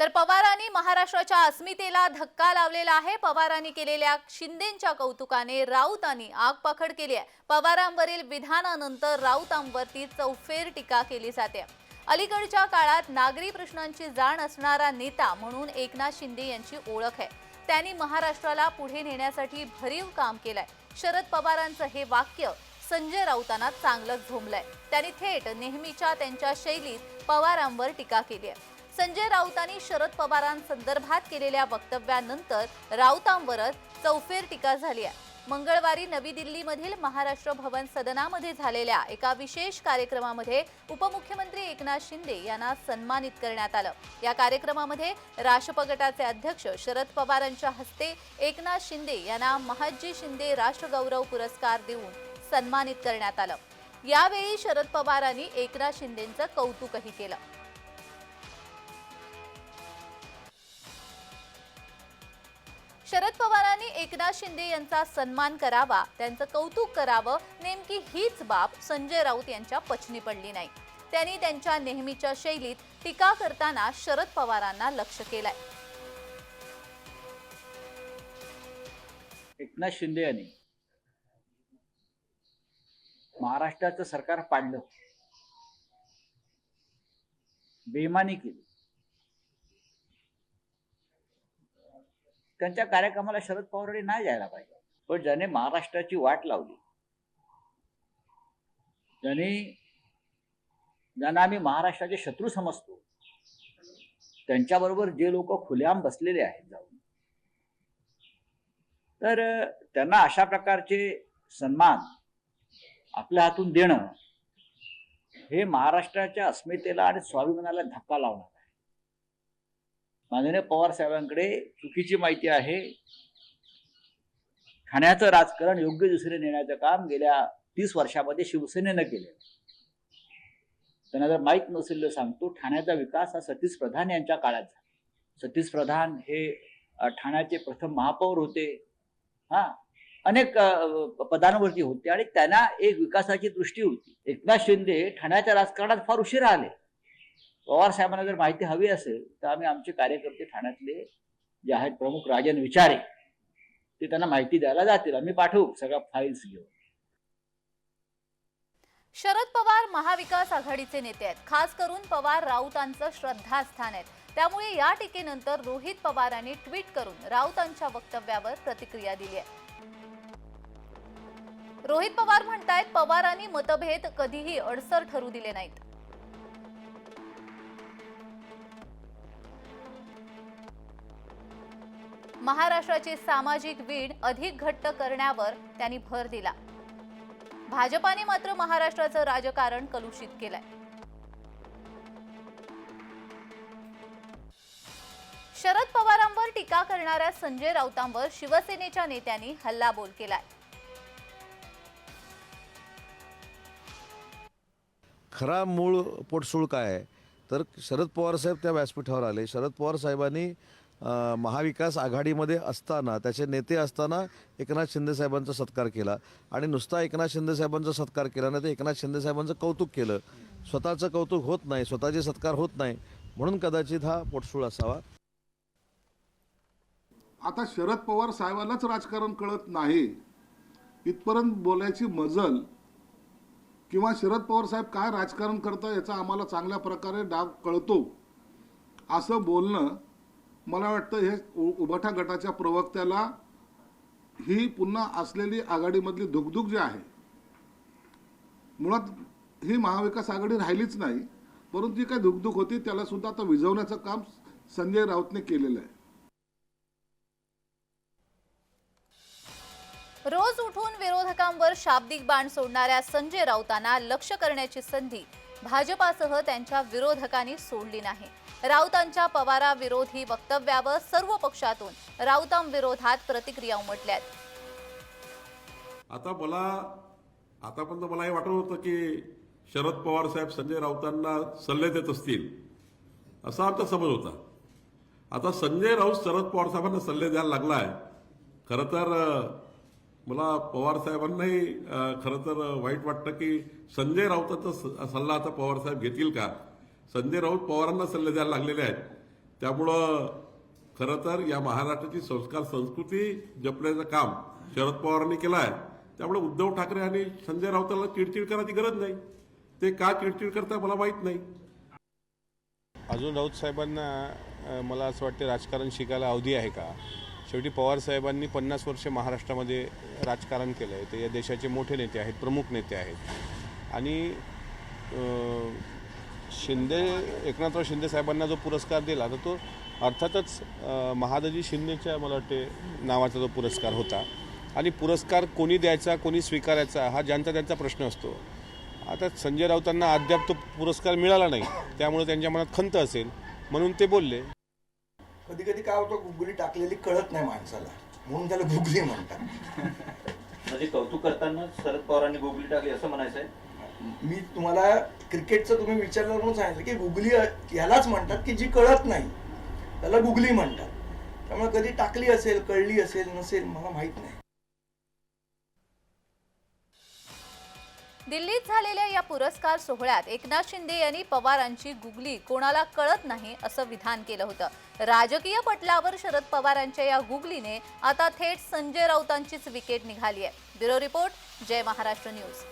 तर पवारांनी महाराष्ट्राच्या अस्मितेला धक्का लावलेला आहे. पवारांनी केलेल्या शिंदेच्या कौतुकाने राऊतांनी आगपाखड केली आहे. पवारांवरील विधानानंतर राऊतांवरती चौफेर टीका केली जाते. अलीकडच्या काळात नागरी प्रश्नांची जाण असणारा नेता म्हणून एकनाथ शिंदे यांची ओळख आहे. त्यांनी महाराष्ट्राला पुढे नेण्यासाठी भरीव काम केलंय. शरद पवारांचं हे वाक्य संजय राऊतांना चांगलंच झोमलंय त्यांनी थेट नेहमीच्या त्यांच्या शैलीत पवारांवर टीका केली आहे. संजय राऊतांनी शरद पवारांसंदर्भात केलेल्या वक्तव्यानंतर राऊतांवरच चौफेर टीका झाली आहे. मंगळवारी नवी दिल्लीमधील महाराष्ट्र भवन सदनामध्ये झालेल्या एका विशेष कार्यक्रमामध्ये उपमुख्यमंत्री एकनाथ शिंदे यांना सन्मानित करण्यात आलं. या कार्यक्रमामध्ये राष्ट्रप गटाचे अध्यक्ष शरद पवारांच्या हस्ते एकनाथ शिंदे यांना महाजी शिंदे राष्ट्रगौरव पुरस्कार देऊन सन्मानित करण्यात आलं. यावेळी शरद पवारांनी एकनाथ शिंदेंचं कौतुकही केलं. शरद पवारांनी एकनाथ शिंदे यांचा सन्मान करावा त्यांचं कौतुक करावं नेमकी हीच बाब संजय राऊत यांच्या पचनी पडली नाही. त्यांनी त्यांच्या नेहमीच्या शैलीत टीका करताना शरद पवारांना लक्ष केलंय. एकनाथ शिंदे यांनी महाराष्ट्राचं सरकार पाडलं. बेमानी केली. त्यांच्या कार्यक्रमाला शरद पवारांनी नाही जायला पाहिजे. पण ज्याने महाराष्ट्राची वाट लावली ज्याने ज्यांना आम्ही महाराष्ट्राचे शत्रू समजतो त्यांच्याबरोबर जे लोक खुलेआम बसलेले आहेत जाऊन तर त्यांना अशा प्रकारचे सन्मान आपल्या हातून देणं हे महाराष्ट्राच्या अस्मितेला आणि स्वाभिमानाला धक्का लावणार आहे. माननीय पवार साहेबांकडे चुकीची माहिती आहे. ठाण्याचं राजकारण योग्य दिशेने नेण्याचं काम गेल्या तीस वर्षामध्ये शिवसेनेनं केलं त्यांना जर माहीत नसेल सांगतो ठाण्याचा विकास हा सतीश प्रधान यांच्या काळात झाला. सतीश प्रधान हे ठाण्याचे प्रथम महापौर होते. हा अनेक पदांवरती होते आणि त्यांना एक विकासाची दृष्टी होती. एकनाथ शिंदे ठाण्याच्या राजकारणात फार उशीर आले. पवार साहेबांना जर माहिती हवी असेल तर आम्ही आमचे कार्यकर्ते ठाण्यातले जे आहेत प्रमुख राजन विचारे ते त्यांना माहिती द्यायला जातील. आम्ही पाठवू सगळ्या फाईल्स घेऊन. शरद पवार महाविकास आघाडीचे नेते आहेत. खास करून पवार राऊतांचं श्रद्धास्थान आहेत. त्यामुळे या टीकेनंतर रोहित पवारांनी ट्विट करून राऊतांच्या वक्तव्यावर प्रतिक्रिया दिली आहे. रोहित पवार म्हणतायत पवारांनी मतभेद कधीही अडसर ठरू दिले नाहीत. महाराष्ट्राची सामाजिक वीड अधिक घट्ट करण्यावर त्यांनी भर दिला. भाजपाने मात्र महाराष्ट्राचं राजकारण कलुषित केलंय. शरद पवारांवर टीका करणाऱ्या संजय राऊतांवर शिवसेनेच्या नेत्यांनी हल्लाबोल केलाय. खरा मूळ पोटसूळ काय? तर शरद पवार साहेब त्या व्यासपीठावर आले. शरद पवार साहेबांनी महाविकास आघाडीमध्ये असताना त्याचे नेते असताना एकनाथ शिंदेसाहेबांचा सत्कार केला. आणि नुसता एकनाथ शिंदेसाहेबांचा सत्कार केला नाही तर एकनाथ शिंदेसाहेबांचं कौतुक केलं. स्वतःचं कौतुक होत नाही स्वतःचे सत्कार होत नाही म्हणून कदाचित हा पोटसूळ असावा. आता शरद पवार साहेबांनाच राजकारण कळत नाही. इथपर्यंत बोलायची मजल किंवा शरद पवार साहेब काय राजकारण करतं याचा आम्हाला चांगल्या प्रकारे डाग कळतो. असं बोलणं मला वाटतं हे उभाठा गटाच्या प्रवक्त्याला ही पुन्हा असलेली आघाडीमधली धुकधुक जी आहे मुळात ही महाविकास आघाडी राहिलीच नाही परंतु जी काही धुकधुक होती त्याला सुद्धा आता विझवण्याचं काम संजय राऊतने केलेलं आहे. रोज उठून विरोधकांवर शाब्दिक बाण सोडणाऱ्या संजय राऊतांना लक्ष करण्याची संधी भाजपासह त्यांच्या विरोधकांनी सोडली नाही. राऊतांच्या पवाराविरोधी वक्तव्यावर सर्व पक्षातून राऊतांविरोधात प्रतिक्रिया उमटल्यात. आता मला आतापर्यंत मला हे वाटत होतं की शरद पवार साहेब संजय राऊतांना सल्ले देत असतील असा आमचा समज होता. आता संजय राऊत शरद पवार साहेबांना सल्ले द्यायला लागलाय. खरं तर मला पवार साहेबांनाही खरं तर वाईट वाटतं की संजय राऊतांचा स- सल्ला आता पवार साहेब घेतील का? संजय राऊत पवारांना सल्ले द्यायला लागलेले आहेत. त्यामुळं खरं तर या महाराष्ट्राची संस्कार संस्कृती जपण्याचं काम शरद पवारांनी केलं आहे. त्यामुळे उद्धव ठाकरे आणि संजय राऊतांना चिडचिड करायची गरज नाही. ते का चिडचिड करता मला माहीत नाही. अजून राऊत साहेबांना मला असं वाटतं राजकारण शिकायला अवधी आहे का? शेवटी पवार साहेबांनी पन्नास वर्ष महाराष्ट्रामध्ये राजकारण केलं आहे ते या देशाचे मोठे नेते आहेत प्रमुख नेते आहेत. आणि शिंदे एकनाथराव शिंदे साहेबांना जो पुरस्कार दिला तर तो अर्थातच महादजी शिंदेच्या मला वाटते नावाचा जो पुरस्कार होता. आणि पुरस्कार कोणी द्यायचा कोणी स्वीकारायचा हा ज्यांचा त्यांचा प्रश्न असतो. आता संजय राऊतांना अद्याप तो पुरस्कार मिळाला नाही त्यामुळे त्यांच्या मनात खंत असेल म्हणून ते बोलले. कधी कधी काय होतं गुगली टाकलेली कळत नाही माणसाला म्हणून त्याला गुगली म्हणतात. म्हणजे कौतुक करताना शरद पवारांनी गुगली टाकली असं म्हणायचं आहे मी तुम्हाला क्रिकेटचं तुम्ही विचारलं म्हणून सांगितलं की गुगली यालाच म्हणतात की जी कळत नाही त्याला गुगली म्हणतात. त्यामुळे कधी टाकली असेल कळली असेल नसेल मला माहीत नाही. दिल्लीत झालेल्या या पुरस्कार सोहळ्यात एकनाथ शिंदे यांनी पवारांची गुगली कोणाला कळत नाही असं विधान केलं होतं. राजकीय पटलावर शरद पवारांच्या या गुगलीने आता थेट संजय राऊतांचीच विकेट निघाली आहे. Bureau report Jai Maharashtra news.